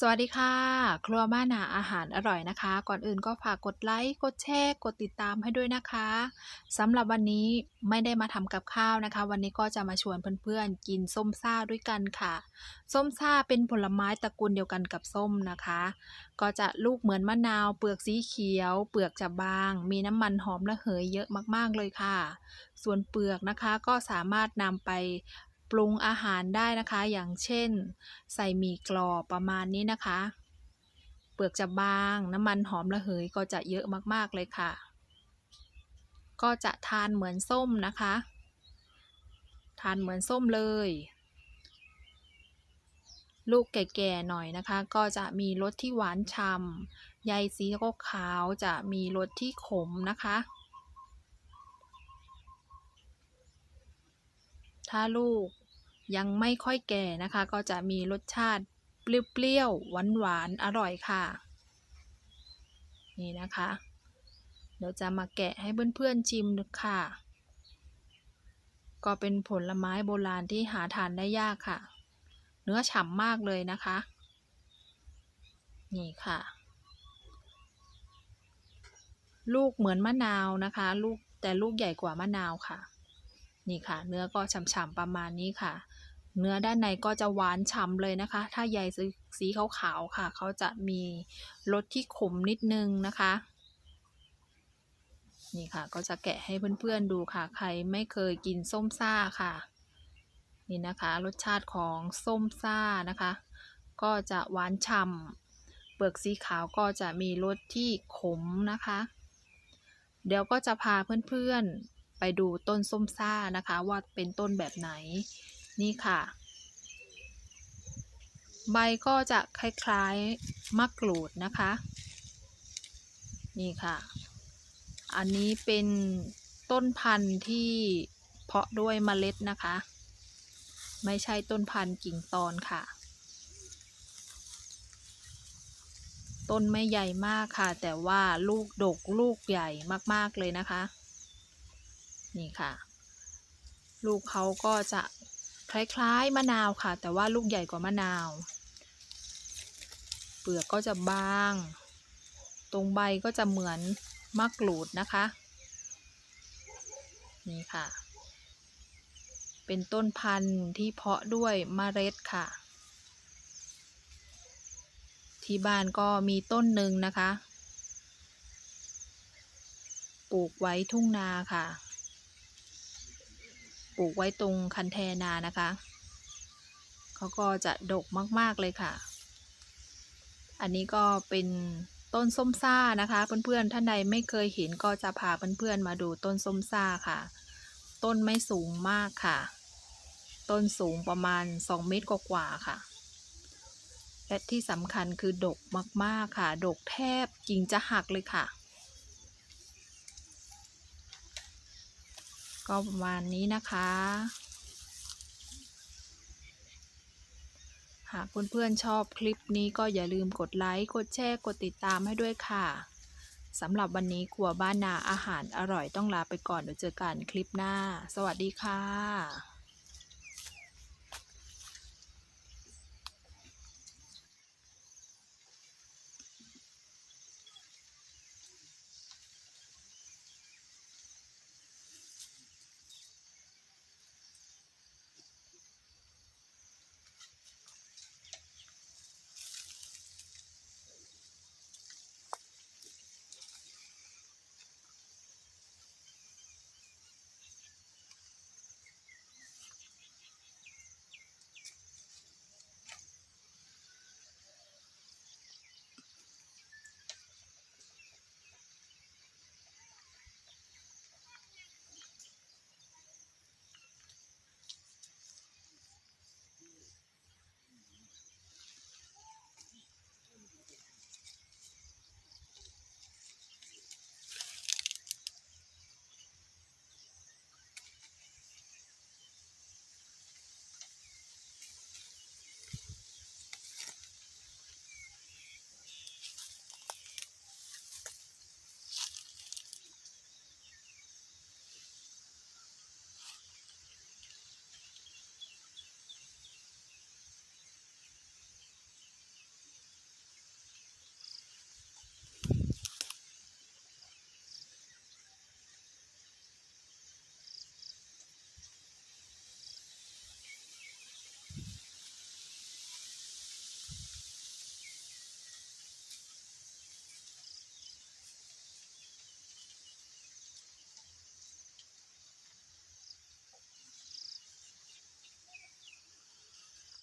สวัสดีค่ะ ครัวบ้านาอาหารอร่อยนะคะ ก่อนอื่นก็ฝากกดไลค์กดแชร์กดติดตามให้ด้วยนะคะสำหรับวันนี้ไม่ได้มาทำกับข้าวนะคะ วันนี้ก็จะมาชวนเพื่อนๆ กินส้มซ่าด้วยกันค่ะ ส้มซ่าเป็นผลไม้ตระกูลเดียวกันกับส้มนะคะ ก็จะลูกเหมือนมะนาว เปลือกสีเขียว เปลือกจะบาง มีน้ำมันหอมระเหยเยอะมากๆเลยค่ะ ส่วนเปลือกนะคะก็สามารถนำไป ปรุงอาหารได้นะคะ อย่างเช่น ใส่หมี่กรอบประมาณนี้นะคะ เปลือกจะบางน้ำมันหอมระเหยก็จะเยอะมากๆเลยค่ะ ก็จะทานเหมือนส้มนะคะ ทานเหมือนส้มเลย ลูกแก่ๆหน่อยนะคะ ก็จะมีรสที่หวานฉ่ำใยสีก็ขาวจะมีรสที่ขมนะคะถ้าลูก ยังไม่ค่อยแก่นะคะ ก็จะมีรสชาติเปรี้ยวๆหวานๆอร่อยค่ะ นี่นะคะ เดี๋ยวจะมาแกะให้เพื่อนๆชิมค่ะ ก็เป็นผลไม้โบราณที่หาทานได้ยากค่ะ เนื้อฉ่ำมากเลยนะคะ นี่ค่ะ ลูกเหมือนมะนาวนะคะ ลูกแต่ลูกใหญ่กว่ามะนาวค่ะ นี่ค่ะ เนื้อก็ฉ่ำๆประมาณนี้ค่ะ เนื้อด้านในก็จะหวานฉ่ำเลยนะคะ ถ้าใยสีขาวๆค่ะ เขาจะมีรสที่ขมนิดนึงนะคะ นี่ค่ะ ก็จะแกะให้เพื่อนๆดูค่ะ ใครไม่เคยกินส้มซ่าค่ะ นี่นะคะ รสชาติของส้มซ่านะคะ ก็จะหวานฉ่ำเปลือกสีขาวก็จะมีรสที่ขมนะคะ เดี๋ยวก็จะพาเพื่อนๆไปดูต้นส้มซ่านะคะ ว่าเป็นต้นแบบไหน นี่ค่ะ ใบก็จะคล้ายๆมะกรูดนะคะ นี่ค่ะ อันนี้เป็นต้นพันธุ์ที่เพาะด้วยเมล็ดนะคะ ไม่ใช่ต้นพันธุ์กิ่งตอนค่ะ ต้นไม่ใหญ่มากค่ะ แต่ว่าลูกดกลูกใหญ่มากๆเลยนะคะ นี่ค่ะ ลูกเขาก็จะ คล้ายๆมะนาวค่ะ แต่ว่าลูกใหญ่กว่ามะนาว เปลือกก็จะบาง ตรงใบก็จะเหมือนมะกรูดนะคะ นี่ค่ะ เป็นต้นพันธุ์ที่เพาะด้วยมเมล็ดค่ะ ที่บ้านก็มีต้นหนึ่งนะคะ ปลูกไว้ทุ่งนาค่ะ ปลูกไว้ตรงคันแทนานะคะ เขาก็จะดกมากๆเลยค่ะ อันนี้ก็เป็นต้นส้มซ่านะคะ เพื่อนๆ ท่านใดไม่เคยเห็นก็จะพาเพื่อนๆมาดูต้นส้มซ่าค่ะ ต้นไม่สูงมากค่ะ ต้นสูงประมาณ 2 เมตรกว่าๆค่ะ และที่สำคัญคือดกมากๆค่ะ ดกแทบกิ่งจะหักเลยค่ะ ก็ประมาณนี้นะคะ หากเพื่อนๆชอบคลิปนี้ก็อย่าลืมกดไลค์ กดแชร์ กดติดตามให้ด้วยค่ะสำหรับวันนี้ครัวบ้านนาอาหารอร่อยต้องลาไปก่อนเดี๋ยวเจอกันคลิปหน้า สวัสดีค่ะ